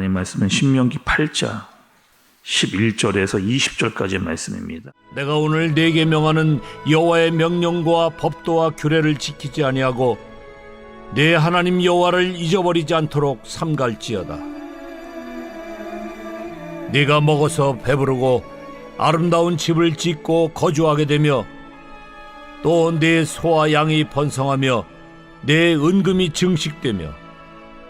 하나님 말씀은 신명기 8장 11절에서 20절까지의 말씀입니다. 내가 오늘 네게 명하는 여호와의 명령과 법도와 규례를 지키지 아니하고 내 하나님 여호와를 잊어버리지 않도록 삼갈지어다. 네가 먹어서 배부르고 아름다운 집을 짓고 거주하게 되며 또 내 소와 양이 번성하며 내 은금이 증식되며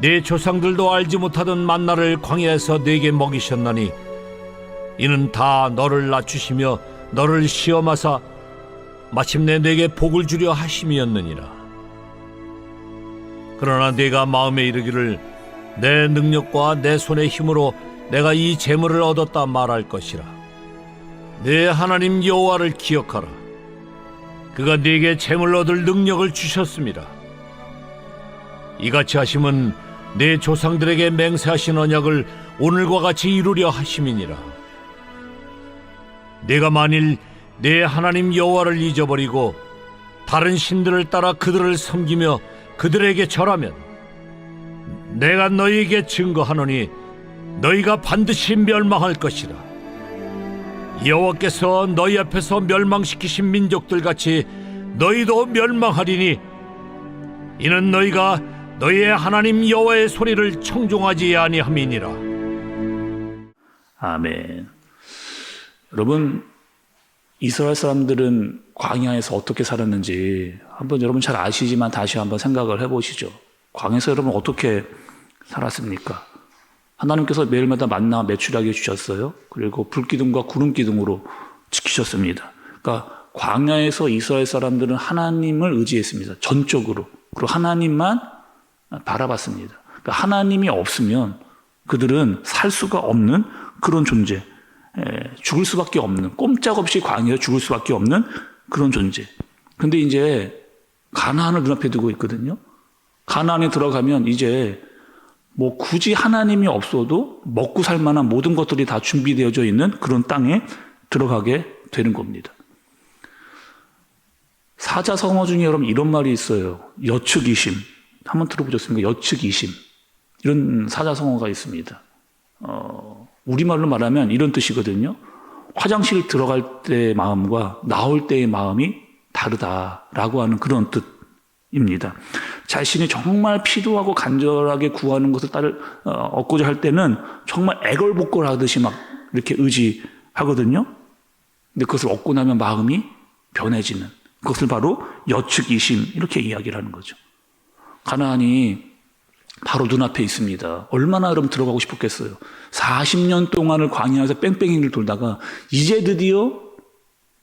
네 조상들도 알지 못하던 만나를 광야에서 네게 먹이셨나니 이는 다 너를 낮추시며 너를 시험하사 마침내 네게 복을 주려 하심이었느니라. 그러나 네가 마음에 이르기를 내 능력과 내 손의 힘으로 내가 이 재물을 얻었다 말할 것이라. 내 하나님 여호와를 기억하라. 그가 네게 재물 얻을 능력을 주셨습니다. 이같이 하심은 내 조상들에게 맹세하신 언약을 오늘과 같이 이루려 하심이니라. 내가 만일 내 하나님 여호와를 잊어버리고 다른 신들을 따라 그들을 섬기며 그들에게 절하면 내가 너희에게 증거하노니 너희가 반드시 멸망할 것이라. 여호와께서 너희 앞에서 멸망시키신 민족들 같이 너희도 멸망하리니 이는 너희가 너희의 하나님 여호와의 소리를 청종하지 아니함이니라. 아멘. 여러분 이스라엘 사람들은 광야에서 어떻게 살았는지 한번 여러분 잘 아시지만 다시 한번 생각을 해보시죠. 광야에서 여러분 어떻게 살았습니까? 하나님께서 매일마다 만나 매출하게 주셨어요. 그리고 불기둥과 구름기둥으로 지키셨습니다. 그러니까 광야에서 이스라엘 사람들은 하나님을 의지했습니다. 전적으로. 그리고 하나님만 바라봤습니다. 그러니까 하나님이 없으면 그들은 살 수가 없는 그런 존재, 죽을 수밖에 없는, 꼼짝없이 광야에 죽을 수밖에 없는 그런 존재. 근데 이제 가나안을 눈앞에 두고 있거든요. 가나안에 들어가면 이제 뭐 굳이 하나님이 없어도 먹고 살 만한 모든 것들이 다 준비되어져 있는 그런 땅에 들어가게 되는 겁니다. 사자성어 중에 여러분 이런 말이 있어요. 여축이심. 한번 들어보셨습니까? 여측이심. 이런 사자성어가 있습니다. 어, 우리말로 말하면 이런 뜻이거든요. 화장실 들어갈 때의 마음과 나올 때의 마음이 다르다라고 하는 그런 뜻입니다. 자신이 정말 필요하고 간절하게 구하는 것을 따를, 어, 얻고자 할 때는 정말 애걸복걸 하듯이 막 이렇게 의지하거든요. 근데 그것을 얻고 나면 마음이 변해지는 그것을 바로 여측이심 이렇게 이야기를 하는 거죠. 가나안이 바로 눈앞에 있습니다. 얼마나 여러분 들어가고 싶었겠어요. 40년 동안을 광야에서 뺑뺑이를 돌다가 이제 드디어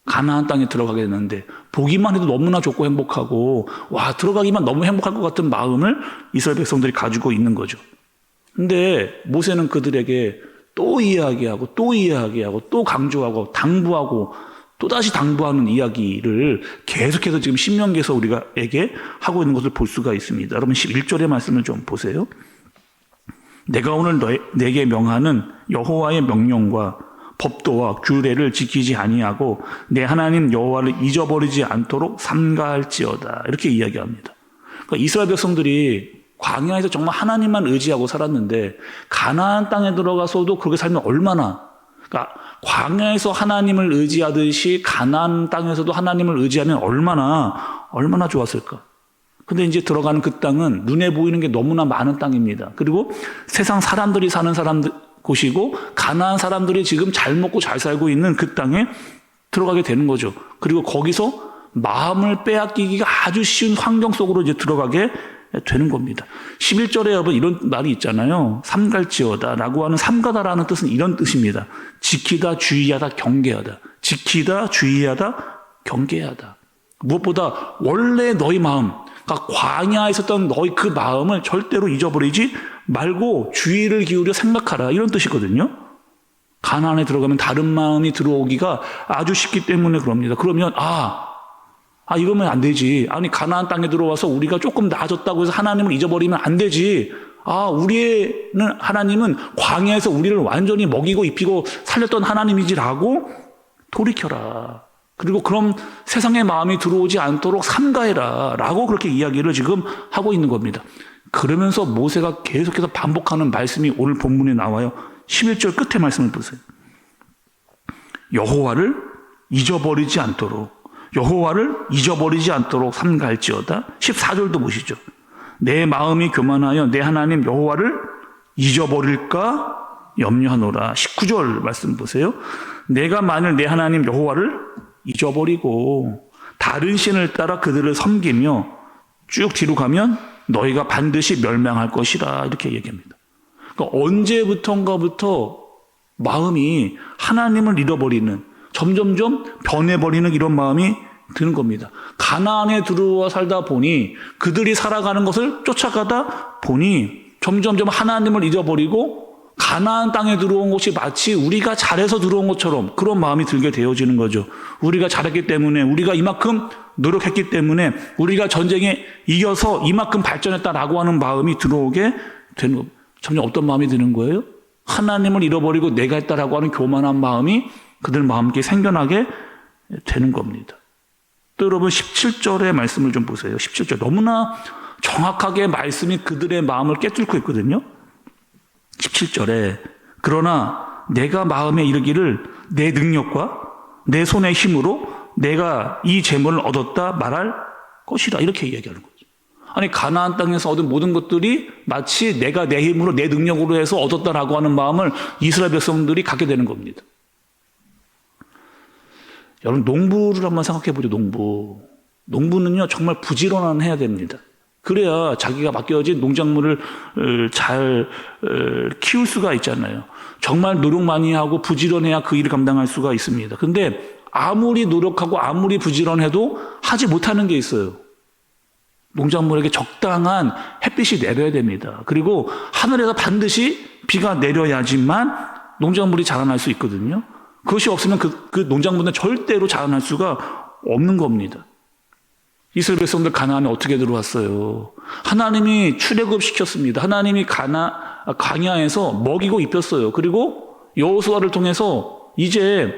가나안 땅에 들어가게 됐는데 보기만 해도 너무나 좋고 행복하고 와 들어가기만 너무 행복할 것 같은 마음을 이스라엘 백성들이 가지고 있는 거죠. 근데 모세는 그들에게 또 이야기하고 또 이야기하고 또 강조하고 당부하고 또다시 당부하는 이야기를 계속해서 지금 신명기에서 우리가에게 하고 있는 것을 볼 수가 있습니다. 여러분 11절의 말씀을 좀 보세요. 내가 오늘 너, 내게 명하는 여호와의 명령과 법도와 규례를 지키지 아니하고 내 하나님 여호와를 잊어버리지 않도록 삼가할지어다 이렇게 이야기합니다. 그러니까 이스라엘 백성들이 광야에서 정말 하나님만 의지하고 살았는데 가나안 땅에 들어가서도 그렇게 살면 얼마나 그러니까 광야에서 하나님을 의지하듯이 가나안 땅에서도 하나님을 의지하면 얼마나 얼마나 좋았을까. 근데 이제 들어가는 그 땅은 눈에 보이는 게 너무나 많은 땅입니다. 그리고 세상 사람들이 사는 사람들 곳이고 가나안 사람들이 지금 잘 먹고 잘 살고 있는 그 땅에 들어가게 되는 거죠. 그리고 거기서 마음을 빼앗기기가 아주 쉬운 환경 속으로 이제 들어가게 되는 겁니다. 11절에 여러분 이런 말이 있잖아요. 삼갈지어다라고 하는 삼가다라는 뜻은 이런 뜻입니다. 지키다, 주의하다, 경계하다. 지키다, 주의하다, 경계하다. 무엇보다 원래 너희 마음, 그러니까 광야에 있었던 너희 그 마음을 절대로 잊어버리지 말고 주의를 기울여 생각하라 이런 뜻이거든요. 가나안에 들어가면 다른 마음이 들어오기가 아주 쉽기 때문에 그럽니다. 그러면 아, 아 이러면 안 되지. 아니 가나안 땅에 들어와서 우리가 조금 나아졌다고 해서 하나님을 잊어버리면 안 되지. 아, 우리는 하나님은 광야에서 우리를 완전히 먹이고 입히고 살렸던 하나님이지라고 돌이켜라. 그리고 그럼 세상의 마음이 들어오지 않도록 삼가해라. 라고 그렇게 이야기를 지금 하고 있는 겁니다. 그러면서 모세가 계속해서 반복하는 말씀이 오늘 본문에 나와요. 11절 끝에 말씀을 보세요. 여호와를 잊어버리지 않도록 여호와를 잊어버리지 않도록 삼갈지어다. 14절도 보시죠. 내 마음이 교만하여 내 하나님 여호와를 잊어버릴까 염려하노라. 19절 말씀 보세요. 내가 만일 내 하나님 여호와를 잊어버리고 다른 신을 따라 그들을 섬기며 쭉 뒤로 가면 너희가 반드시 멸망할 것이라 이렇게 얘기합니다. 그러니까 언제부턴가부터 마음이 하나님을 잃어버리는 점점점 변해버리는 이런 마음이 드는 겁니다. 가나안에 들어와 살다 보니 그들이 살아가는 것을 쫓아가다 보니 점점점 하나님을 잊어버리고 가나안 땅에 들어온 것이 마치 우리가 잘해서 들어온 것처럼 그런 마음이 들게 되어지는 거죠. 우리가 잘했기 때문에 우리가 이만큼 노력했기 때문에 우리가 전쟁에 이겨서 이만큼 발전했다라고 하는 마음이 들어오게 되는. 점점 어떤 마음이 드는 거예요? 하나님을 잃어버리고 내가 했다라고 하는 교만한 마음이 그들 마음께 생겨나게 되는 겁니다. 또 여러분 17절의 말씀을 좀 보세요. 17절 너무나 정확하게 말씀이 그들의 마음을 깨뚫고 있거든요. 17절에 그러나 내가 마음에 이르기를 내 능력과 내 손의 힘으로 내가 이 재물을 얻었다 말할 것이라 이렇게 이야기하는 거죠. 아니 가나안 땅에서 얻은 모든 것들이 마치 내가 내 힘으로 내 능력으로 해서 얻었다라고 하는 마음을 이스라엘 백성들이 갖게 되는 겁니다. 여러분 농부를 한번 생각해 보죠. 농부. 농부는요 정말 부지런한 해야 됩니다. 그래야 자기가 맡겨진 농작물을 어, 잘 어, 키울 수가 있잖아요. 정말 노력 많이 하고 부지런해야 그 일을 감당할 수가 있습니다. 근데 아무리 노력하고 아무리 부지런해도 하지 못하는 게 있어요. 농작물에게 적당한 햇빛이 내려야 됩니다. 그리고 하늘에서 반드시 비가 내려야지만 농작물이 자라날 수 있거든요. 그것이 없으면 그, 그 농작물은 절대로 자라날 수가 없는 겁니다. 이스라엘 백성들 가나안에 어떻게 들어왔어요? 하나님이 출애굽 시켰습니다. 하나님이 가나 광야에서 먹이고 입혔어요. 그리고 여호수아를 통해서 이제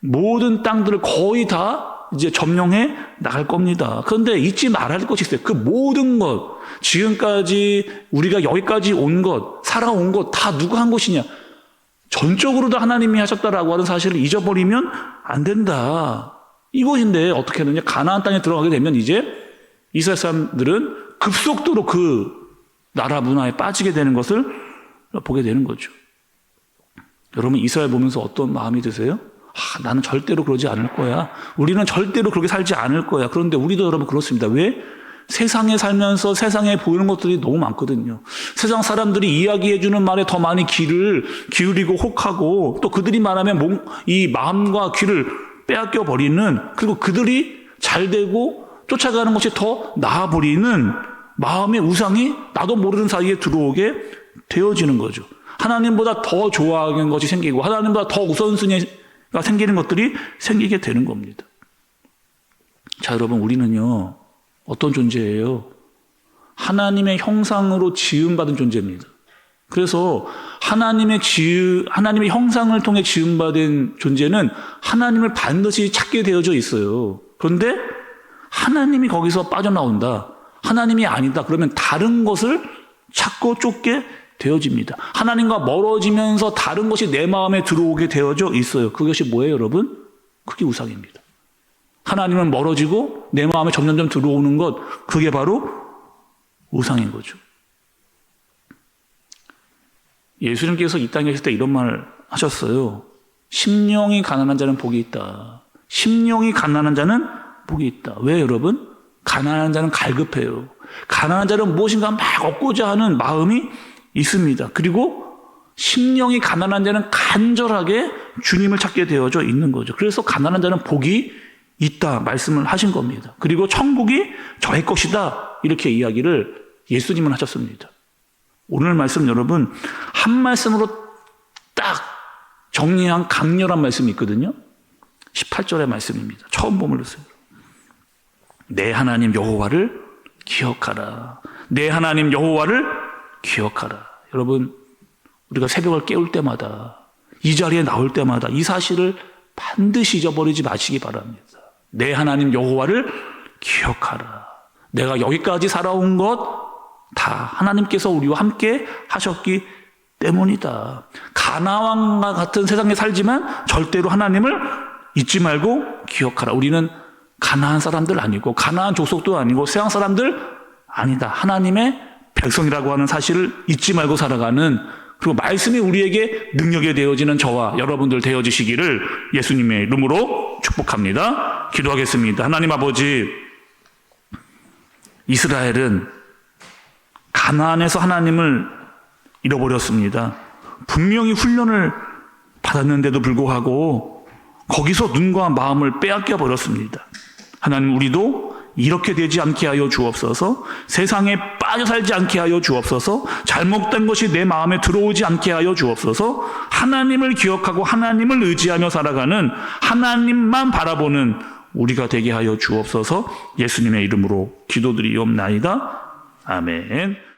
모든 땅들을 거의 다 이제 점령해 나갈 겁니다. 그런데 잊지 말아야 할 것이 있어요. 그 모든 것, 지금까지 우리가 여기까지 온 것, 살아온 것 다 누가 한 것이냐? 전적으로 다 하나님이 하셨다라고 하는 사실을 잊어버리면 안 된다. 이것인데 어떻게 하느냐? 가나안 땅에 들어가게 되면 이제 이스라엘 사람들은 급속도로 그 나라 문화에 빠지게 되는 것을 보게 되는 거죠. 여러분 이스라엘 보면서 어떤 마음이 드세요? 아, 나는 절대로 그러지 않을 거야. 우리는 절대로 그렇게 살지 않을 거야. 그런데 우리도 여러분 그렇습니다. 왜? 세상에 살면서 세상에 보이는 것들이 너무 많거든요. 세상 사람들이 이야기해주는 말에 더 많이 귀를 기울이고 혹하고 또 그들이 말하면 몸, 이 마음과 귀를 빼앗겨 버리는 그리고 그들이 잘 되고 쫓아가는 것이 더 나아 버리는 마음의 우상이 나도 모르는 사이에 들어오게 되어지는 거죠. 하나님보다 더 좋아하는 것이 생기고 하나님보다 더 우선순위가 생기는 것들이 생기게 되는 겁니다. 자, 여러분 우리는요. 어떤 존재예요? 하나님의 형상으로 지음받은 존재입니다. 그래서 하나님의 지음, 하나님의 형상을 통해 지음받은 존재는 하나님을 반드시 찾게 되어져 있어요. 그런데 하나님이 거기서 빠져나온다. 하나님이 아니다. 그러면 다른 것을 찾고 쫓게 되어집니다. 하나님과 멀어지면서 다른 것이 내 마음에 들어오게 되어져 있어요. 그것이 뭐예요, 여러분? 그게 우상입니다. 하나님은 멀어지고 내 마음에 점점점 들어오는 것, 그게 바로 우상인 거죠. 예수님께서 이 땅에 계실 때 이런 말을 하셨어요. 심령이 가난한 자는 복이 있다. 심령이 가난한 자는 복이 있다. 왜 여러분? 가난한 자는 갈급해요. 가난한 자는 무엇인가 막 얻고자 하는 마음이 있습니다. 그리고 심령이 가난한 자는 간절하게 주님을 찾게 되어져 있는 거죠. 그래서 가난한 자는 복이 있다 말씀을 하신 겁니다. 그리고 천국이 저의 것이다 이렇게 이야기를 예수님은 하셨습니다. 오늘 말씀 여러분 한 말씀으로 딱 정리한 강렬한 말씀이 있거든요. 18절의 말씀입니다. 처음 보물었어요. 내 하나님 여호와를 기억하라. 내 하나님 여호와를 기억하라. 여러분 우리가 새벽을 깨울 때마다 이 자리에 나올 때마다 이 사실을 반드시 잊어버리지 마시기 바랍니다. 내 하나님 여호와를 기억하라. 내가 여기까지 살아온 것 다 하나님께서 우리와 함께 하셨기 때문이다. 가나왕과 같은 세상에 살지만 절대로 하나님을 잊지 말고 기억하라. 우리는 가나안 사람들 아니고 가나안 족속도 아니고 세상 사람들 아니다. 하나님의 백성이라고 하는 사실을 잊지 말고 살아가는 그리고 말씀이 우리에게 능력이 되어지는 저와 여러분들 되어지시기를 예수님의 이름으로 축복합니다. 기도하겠습니다. 하나님 아버지, 이스라엘은 가나안에서 하나님을 잃어버렸습니다. 분명히 훈련을 받았는데도 불구하고 거기서 눈과 마음을 빼앗겨 버렸습니다. 하나님 우리도 이렇게 되지 않게 하여 주옵소서. 세상에 빠져 살지 않게 하여 주옵소서. 잘못된 것이 내 마음에 들어오지 않게 하여 주옵소서. 하나님을 기억하고 하나님을 의지하며 살아가는 하나님만 바라보는 우리가 되게 하여 주옵소서. 예수님의 이름으로 기도드리옵나이다. 아멘.